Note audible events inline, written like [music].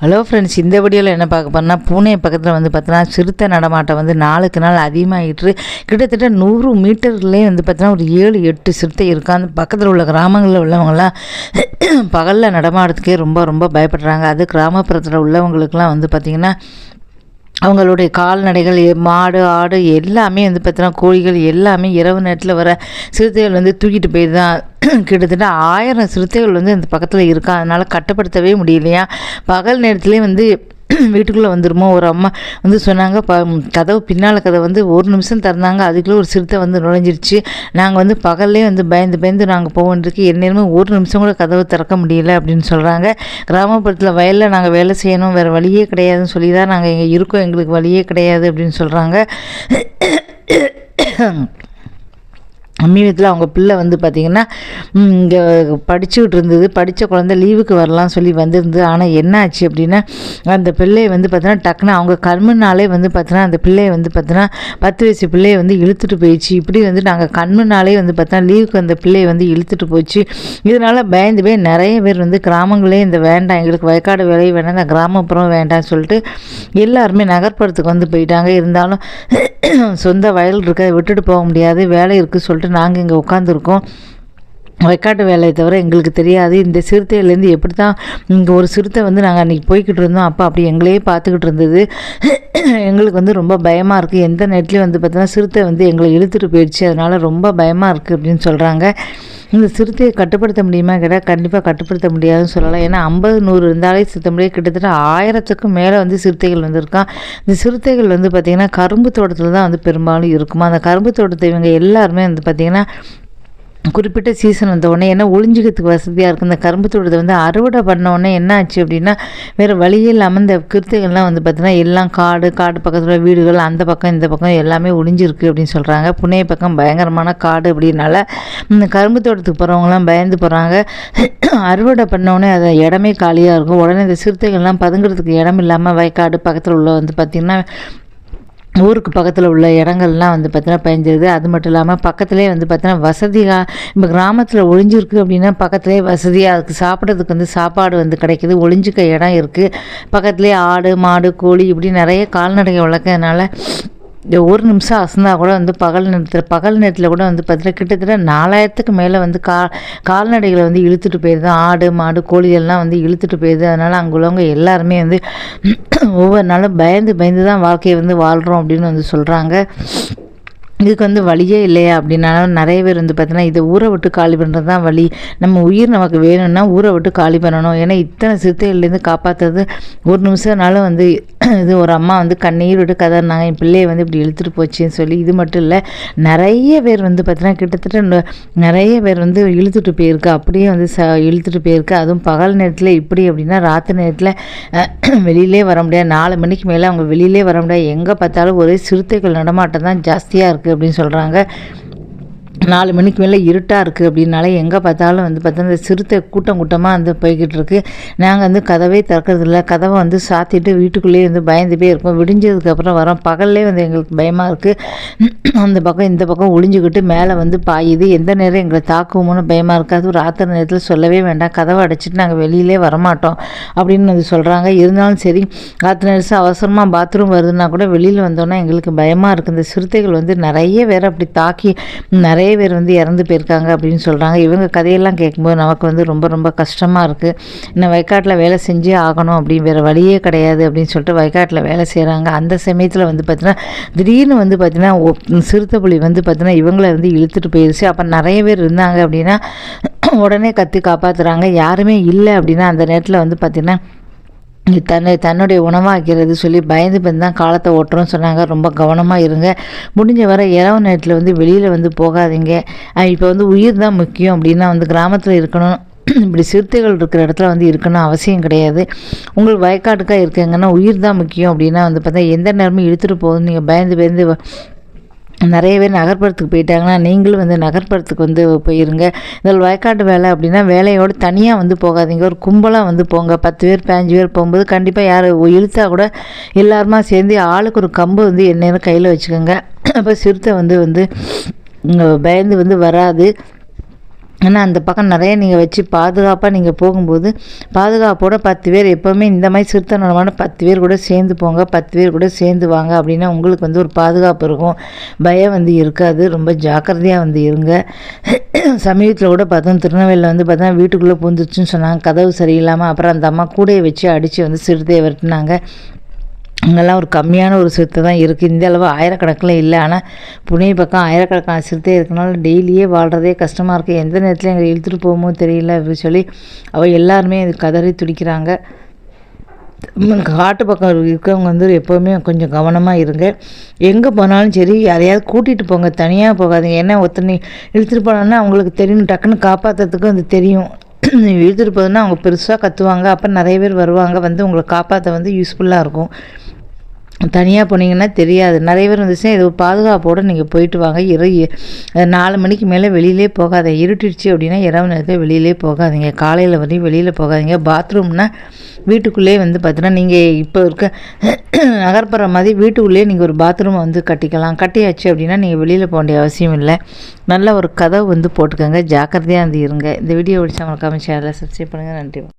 Hello friends இந்த வீடியோவில் என்ன பார்க்க போனால் பூனே பக்கத்தில் வந்து பார்த்தீங்கன்னா சிறுத்தை நடமாட்டம் வந்து நாளுக்கு நாள் அதிகமாகிட்டு கிட்டத்தட்ட நூறு மீட்டர்லேயே வந்து பார்த்தீங்கன்னா ஒரு ஏழு எட்டு சிறுத்தை இருக்கும் அந்த பக்கத்தில் உள்ள கிராமங்களில் உள்ளவங்களாம் [clears throat] பகலில் நடமாடுறதுக்கே ரொம்ப ரொம்ப பயப்படுறாங்க. அது கிராமப்புறத்தில் உள்ளவங்களுக்குலாம் வந்து பார்த்திங்கன்னா அவங்களுடைய கால்நடைகள் மாடு ஆடு எல்லாமே வந்து பார்த்தீங்கன்னா கோழிகள் எல்லாமே இரவு நேரத்தில் வர சிறுத்தைகள் வந்து தூக்கிட்டு போய் தான் கிட்டத்தட்ட ஆயிரம் சிறுத்தைகள் வந்து அந்த பக்கத்தில் இருக்கா? அதனால் கட்டுப்படுத்தவே முடியலையா? பகல் நேரத்துலேயே வந்து [clears throat] வீட்டுக்குள்ளே வந்துருமோ? ஒரு அம்மா வந்து சொன்னாங்க ப கதவு பின்னால் கதை வந்து ஒரு நிமிஷம் திறந்தாங்க அதுக்குள்ளே ஒரு சிறுத்தை வந்து நுழைஞ்சிருச்சு. நாங்கள் வந்து பகல்லே வந்து பயந்து பயந்து நாங்கள் போக வேண்டியிருக்கு எந்நேரமே ஒரு நிமிஷம் கூட கதவை திறக்க முடியல அப்படின்னு சொல்கிறாங்க கிராமப்புறத்தில் வயலில் நாங்கள் வேலை செய்யணும் வேறு வழியே கிடையாதுன்னு சொல்லி தான் நாங்கள் இங்கே இருக்கோம் எங்களுக்கு வழியே கிடையாது அப்படின்னு சொல்கிறாங்க [clears throat] சமீபத்தில் அவங்க பிள்ளை வந்து பார்த்திங்கன்னா இங்கே படிச்சுக்கிட்டு இருந்தது படித்த குழந்தை லீவுக்கு வரலாம் சொல்லி வந்திருந்தது ஆனால் என்ன ஆச்சு அப்படின்னா அந்த பிள்ளையை வந்து பார்த்தீங்கன்னா டக்குன்னு அவங்க கண்முன்னாலே வந்து பார்த்தீங்கன்னா அந்த பிள்ளையை வந்து பார்த்தீங்கன்னா பத்து வயசு பிள்ளையை வந்து இழுத்துட்டு போயிடுச்சு. இப்படி வந்து நாங்கள் கண்முன்னாலே வந்து பார்த்தா லீவுக்கு அந்த பிள்ளையை வந்து இழுத்துட்டு போச்சு. இதனால் பயந்து போய் நிறைய பேர் வந்து கிராமங்களே இந்த வேண்டாம் எங்களுக்கு வயக்காடு வேலையை வேண்டாம் இந்த கிராமப்புறம் வேண்டாம்னு சொல்லிட்டு எல்லாருமே நகர்ப்புறத்துக்கு வந்து போயிட்டாங்க. இருந்தாலும் சொந்த வயல் இருக்க விட்டுட்டு போக முடியாது வேலை இருக்குது சொல்லிட்டு நாங்கள் இங்கே உட்காந்துருக்கோம் வைக்காட்டு வேலையை தவிர எங்களுக்கு தெரியாது. இந்த சிறுத்தையிலேருந்து எப்படி தான் இங்கே ஒரு சிறுத்தை வந்து நாங்கள் அன்றைக்கி போய்கிட்டு இருந்தோம். அப்போ அப்படி எங்களையே பார்த்துக்கிட்டு இருந்தது. எங்களுக்கு வந்து ரொம்ப பயமாக இருக்குது எந்த நேரத்துலையும் வந்து பார்த்தோன்னா சிறுத்தை வந்து எங்களை இழுத்துட்டு போயிடுச்சு. அதனால் ரொம்ப பயமாக இருக்குது அப்படின்னு சொல்கிறாங்க இந்த சிறுத்தையை கட்டுப்படுத்த முடியுமா கேட்டால் கண்டிப்பாக கட்டுப்படுத்த முடியாதுன்னு சொல்லலாம். ஏன்னா ஐம்பது நூறு இருந்தாலே சுத்த முடியாது கிட்டத்தட்ட ஆயிரத்துக்கும் மேலே வந்து சிறுத்தைகள் வந்திருக்கான் இந்த சிறுத்தைகள் வந்து பார்த்திங்கன்னா கரும்பு தோட்டத்தில் தான் வந்து பெரும்பாலும் இருக்குமா? அந்த கரும்பு தோட்டத்தை இவங்க எல்லாருமே வந்து பார்த்திங்கன்னா குறிப்பிட்ட சீசன் வந்த உடனே ஏன்னா ஒளிஞ்சிக்கிறதுக்கு வசதியாக இருக்குது இந்த கரும்பு தோட்டத்தை வந்து அறுவடை பண்ண உடனே என்ன ஆச்சு அப்படின்னா வேறு வழியே இல்லாமல் இந்த கிருத்துகள்லாம் வந்து பார்த்திங்கன்னா எல்லாம் காடு காடு பக்கத்தில் வீடுகள் அந்த பக்கம் இந்த பக்கம் எல்லாமே ஒளிஞ்சிருக்கு அப்படின்னு சொல்கிறாங்க புனே பக்கம் பயங்கரமான காடு அப்படின்னால இந்த கரும்பு தோட்டத்துக்கு போகிறவங்களாம் பயந்து போகிறாங்க அறுவடை பண்ண உடனே அது இடமே காலியாக இருக்கும். உடனே இந்த சிறுத்தைகள்லாம் பதுங்குறதுக்கு இடம் இல்லாமல் வயக்காடு பக்கத்தில் உள்ள வந்து பார்த்திங்கன்னா ஊருக்கு பக்கத்தில் உள்ள இடங்கள்லாம் வந்து பார்த்தீங்கன்னா பயஞ்சிருது அது மட்டும் இல்லாமல் பக்கத்துலேயே வந்து பார்த்தீங்கன்னா வசதியாக இப்போ கிராமத்தில் ஒழிஞ்சிருக்கு அப்படின்னா பக்கத்துலேயே வசதியாக அதுக்கு சாப்பிட்றதுக்கு வந்து சாப்பாடு வந்து கிடைக்கிது. ஒளிஞ்சிக்க இடம் இருக்குது பக்கத்துலேயே ஆடு மாடு கோழி இப்படி நிறைய கால்நடைகள் வளர்க்கறதுனால இந்த ஒரு நிமிஷம் அசந்தா கூட வந்து பகல் நேரத்தில் பகல் நேரத்தில் கூட வந்து பார்த்தீங்கன்னா கிட்டத்தட்ட நாலாயிரத்துக்கு மேலே வந்து கா கால்நடைகளை வந்து இழுத்துட்டு போயிடுது ஆடு மாடு கோழிகள்லாம் வந்து இழுத்துட்டு போயிடுது அதனால் அங்கே உள்ளவங்க எல்லாருமே வந்து ஒவ்வொரு நாளும் பயந்து பயந்து தான் வாழ்க்கையை வந்து வாழ்கிறோம் அப்படின்னு வந்து சொல்கிறாங்க இதுக்கு வந்து வழியே இல்லையா அப்படின்னாலும் நிறைய பேர் வந்து பார்த்தீங்கன்னா இதை ஊரை விட்டு காலி பண்ணுறது தான் வழி. நம்ம உயிர் நமக்கு வேணும்னா ஊரை விட்டு காலி பண்ணணும். ஏன்னா இத்தனை சிறுத்தைகள்லேருந்து காப்பாற்றுறது ஒரு நிமிஷம்னாலும் வந்து [clears throat] இது ஒரு அம்மா வந்து கண்ணீர் விட்டு கதறினாங்க. என் பிள்ளையை வந்து இப்படி இழுத்துட்டு போச்சுன்னு சொல்லி இது மட்டும் இல்லை நிறைய பேர் வந்து பார்த்தீங்கன்னா கிட்டத்தட்ட நிறைய பேர் வந்து இழுத்துட்டு போயிருக்கு. அப்படியே வந்து ச இழுத்துட்டு போயிருக்கு. அதுவும் பகல் நேரத்தில் இப்படி அப்படின்னா ராத்திரி நேரத்தில் [clears throat] வெளியிலே வர முடியாது. நாலு மணிக்கு மேலே அவங்க வெளியிலே வர முடியாது. எங்கே பார்த்தாலும் ஒரே சிறுத்தைகள் நடமாட்டம் தான் ஜாஸ்தியாக இருக்குது அப்படின்னு சொல்கிறாங்க நாலு மணிக்கு மேலே இருட்டாக இருக்குது அப்படின்னால எங்கே பார்த்தாலும் வந்து பார்த்தோன்னா இந்த சிறுத்தை கூட்டம் கூட்டமாக வந்து போய்கிட்டு இருக்கு. நாங்கள் வந்து கதவே திறக்கறதில்ல கதவை வந்து சாத்திட்டு வீட்டுக்குள்ளேயே வந்து பயந்து போய் இருப்போம் விடிஞ்சதுக்கப்புறம் வரோம். பகல்லே வந்து எங்களுக்கு பயமாக இருக்குது அந்த பக்கம் இந்த பக்கம் ஒளிஞ்சுக்கிட்டு மேலே வந்து பாயுது. எந்த நேரம் எங்களை தாக்குவோமோன்னு பயமாக இருக்காது ராத்திரி நேரத்தில் சொல்லவே வேண்டாம். கதவை அடைச்சிட்டு நாங்கள் வெளியிலே வரமாட்டோம் அப்படின்னு வந்து சொல்கிறாங்க இருந்தாலும் சரி ராத்திரி நேரம் அவசரமாக பாத்ரூம் வருதுன்னா கூட வெளியில் வந்தோன்னா எங்களுக்கு பயமாக இருக்குது இந்த சிறுத்தைகள் வந்து நிறைய பேர் அப்படி தாக்கி நிறைய நிறைய பேர் வந்து இறந்து போயிருக்காங்க அப்படின்னு சொல்கிறாங்க இவங்க கதையெல்லாம் கேட்கும்போது நமக்கு வந்து ரொம்ப ரொம்ப கஷ்டமாக இருக்குது இன்னும் வயக்காட்டில் வேலை செஞ்சே ஆகணும் அப்படி வேறு வழியே கிடையாது அப்படின்னு சொல்லிட்டு வயக்காட்டில் வேலை செய்கிறாங்க அந்த சமயத்தில் வந்து பார்த்தீங்கன்னா திடீர்னு வந்து பார்த்தீங்கன்னா சிறுத்தை புலி வந்து பார்த்தீங்கன்னா இவங்களை வந்து இழுத்துட்டு போயிடுச்சு அப்போ நிறைய பேர் இருந்தாங்க அப்படின்னா உடனே கற்று காப்பாற்றுறாங்க யாருமே இல்லை அப்படின்னா அந்த நேரத்தில் வந்து பார்த்திங்கன்னா தன்னை தன்னுடைய உணவாக்கிறது சொல்லி பயந்து பயந்து தான் காலத்தை ஓட்டுறோம்னு சொன்னாங்க. ரொம்ப கவனமாக இருங்க. முடிஞ்ச வரை இரவு நேரத்தில் வந்து வெளியில் வந்து போகாதீங்க. இப்போ வந்து உயிர் தான் முக்கியம் அப்படின்னா வந்து கிராமத்தில் இருக்கணும். [clears throat] இப்படி சிறுத்தைகள் இருக்கிற இடத்துல வந்து இருக்கணும் அவசியம் கிடையாது. உங்களுக்கு வயக்காட்டுக்காக இருக்கீங்கன்னா உயிர் தான் முக்கியம் அப்படின்னா வந்து பார்த்தா எந்த நேரமும் இழுத்துட்டு போகுதுன்னு நீங்கள் பயந்து பயந்து வ- நிறைய பேர் நகர்ப்புறத்துக்கு போயிட்டாங்கன்னா நீங்களும் வந்து நகர்ப்புறத்துக்கு வந்து போயிருங்க. இதில் வயக்காட்டு வேலை அப்படின்னா வேலையோடு தனியாக வந்து போகாதீங்க. ஒரு கும்பலாக வந்து போங்க. பத்து பேர் பதினஞ்சு பேர் போகும்போது கண்டிப்பாக யார் இழுத்தா கூட எல்லாருமா சேர்ந்து ஆளுக்கு ஒரு கம்பு வந்து எந்நேரம் கையில் வச்சுக்கோங்க. அப்போ சிறுத்தை வந்து வந்து பயந்து வந்து வராது. ஆனால் அந்த பக்கம் நிறைய நீங்கள் வச்சு பாதுகாப்பாக நீங்கள் போகும்போது பாதுகாப்போட பத்து பேர் எப்போவுமே இந்த மாதிரி சிறுத்தனமான பத்து பேர் கூட சேர்ந்து போங்க பத்து பேர் கூட சேர்ந்து வாங்க அப்படின்னா உங்களுக்கு வந்து ஒரு பாதுகாப்பு இருக்கும். பயம் வந்து இருக்காது. ரொம்ப ஜாக்கிரதையாக வந்து இருங்க. சமீபத்தில் கூட பார்த்தோம் திருநெல்வேலியில் வந்து பார்த்தா வீட்டுக்குள்ளே பூந்துச்சுன்னு சொன்னாங்க. கதவு சரியில்லாமல் அப்புறம் அந்த அம்மா கூடையை வச்சு அடித்து வந்து சிறுத்தையை விரட்டினாங்க. அங்கெல்லாம் ஒரு கம்மியான ஒரு சிறுத்தை தான் இருக்குது இந்த அளவு ஆயிரக்கணக்கில் இல்லை. ஆனால் புனே பக்கம் ஆயிரக்கணக்கான சிறுத்தை இருக்கனால டெய்லியே வாழ்கிறதே கஷ்டமாக இருக்குது எந்த நேரத்தில் எங்களை இழுத்துட்டு போகுமோ தெரியல அப்படின்னு சொல்லி அவள் எல்லாருமே இது கதறி துடிக்கிறாங்க. காட்டு பக்கம் இருக்கவங்க வந்து எப்போவுமே கொஞ்சம் கவனமாக இருங்க. எங்கே போனாலும் சரி யாரையாவது கூட்டிகிட்டு போங்க. தனியாக போகாதீங்க. ஏன்னா ஒருத்தனை இழுத்துட்டு போனோன்னா அவங்களுக்கு தெரியும். டக்குன்னு காப்பாற்றுறதுக்கு வந்து தெரியும். இழுத்துட்டு போகுதுன்னா அவங்க பெருசாக கற்றுவாங்க அப்போ நிறைய பேர் வருவாங்க. வந்து உங்களை காப்பாற்ற வந்து யூஸ்ஃபுல்லாக இருக்கும். தனியாக போனீங்கன்னா தெரியாது. நிறைய பேர் வந்துச்சுன்னா இது பாதுகாப்போடு நீங்கள் போயிட்டு வாங்க. இரு நாலு மணிக்கு மேலே வெளியிலே போகாத இருட்டிடுச்சு அப்படின்னா இரவு நேரத்தில் வெளியிலே போகாதீங்க. காலையில் வரையும் வெளியில் போகாதீங்க. பாத்ரூம்னா வீட்டுக்குள்ளேயே வந்து பார்த்தீங்கன்னா நீங்கள் இப்போ இருக்க [clears throat] நகர்ப்புற மாதிரி வீட்டுக்குள்ளேயே நீங்கள் ஒரு பாத்ரூமை வந்து கட்டிக்கலாம். கட்டியாச்சு அப்படின்னா நீங்கள் வெளியில் போக வேண்டிய அவசியம் இல்லை. நல்ல ஒரு கதவு வந்து போட்டுக்கோங்க. ஜாக்கிரதையாக வந்து இருங்க. இந்த வீடியோ பிடிச்சா மறக்காம சேனலை சப்ஸ்கிரைப் பண்ணுங்கள் நன்றி.